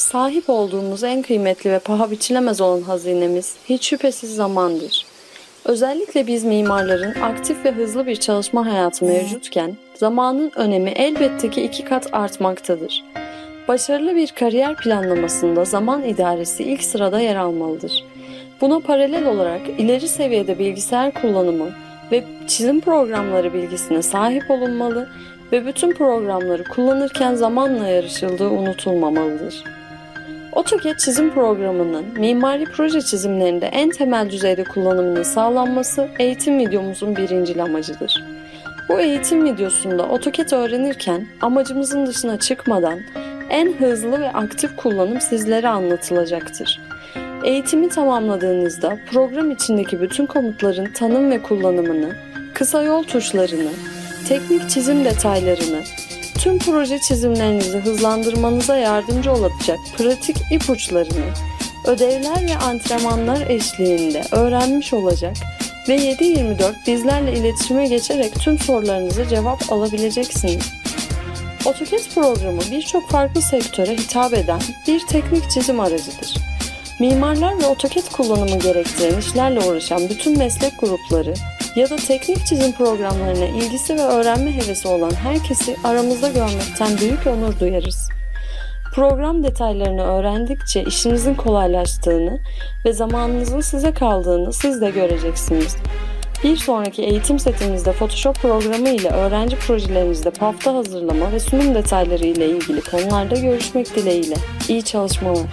Sahip olduğumuz en kıymetli ve paha biçilemez olan hazinemiz hiç şüphesiz zamandır. Özellikle biz mimarların aktif ve hızlı bir çalışma hayatı mevcutken zamanın önemi elbette ki iki kat artmaktadır. Başarılı bir kariyer planlamasında zaman idaresi ilk sırada yer almalıdır. Buna paralel olarak ileri seviyede bilgisayar kullanımı ve çizim programları bilgisine sahip olunmalı ve bütün programları kullanırken zamanla yarışıldığı unutulmamalıdır. AutoCAD çizim programının mimari proje çizimlerinde en temel düzeyde kullanımının sağlanması eğitim videomuzun birinci amacıdır. Bu eğitim videosunda AutoCAD öğrenirken amacımızın dışına çıkmadan en hızlı ve aktif kullanım sizlere anlatılacaktır. Eğitimi tamamladığınızda program içindeki bütün komutların tanım ve kullanımını, kısa yol tuşlarını, teknik çizim detaylarını, tüm proje çizimlerinizi hızlandırmanıza yardımcı olacak pratik ipuçlarını, ödevler ve antrenmanlar eşliğinde öğrenmiş olacak ve 7-24 bizlerle iletişime geçerek tüm sorularınıza cevap alabileceksiniz. AutoCAD programı birçok farklı sektöre hitap eden bir teknik çizim aracıdır. Mimarlar ve AutoCAD kullanımı gerektiren işlerle uğraşan bütün meslek grupları ya da teknik çizim programlarına ilgisi ve öğrenme hevesi olan herkesi aramızda görmekten büyük onur duyarız. Program detaylarını öğrendikçe işinizin kolaylaştığını ve zamanınızın size kaldığını siz de göreceksiniz. Bir sonraki eğitim setimizde Photoshop programı ile öğrenci projelerinizde pafta hazırlama ve sunum detayları ile ilgili konularda görüşmek dileğiyle. İyi çalışmalar.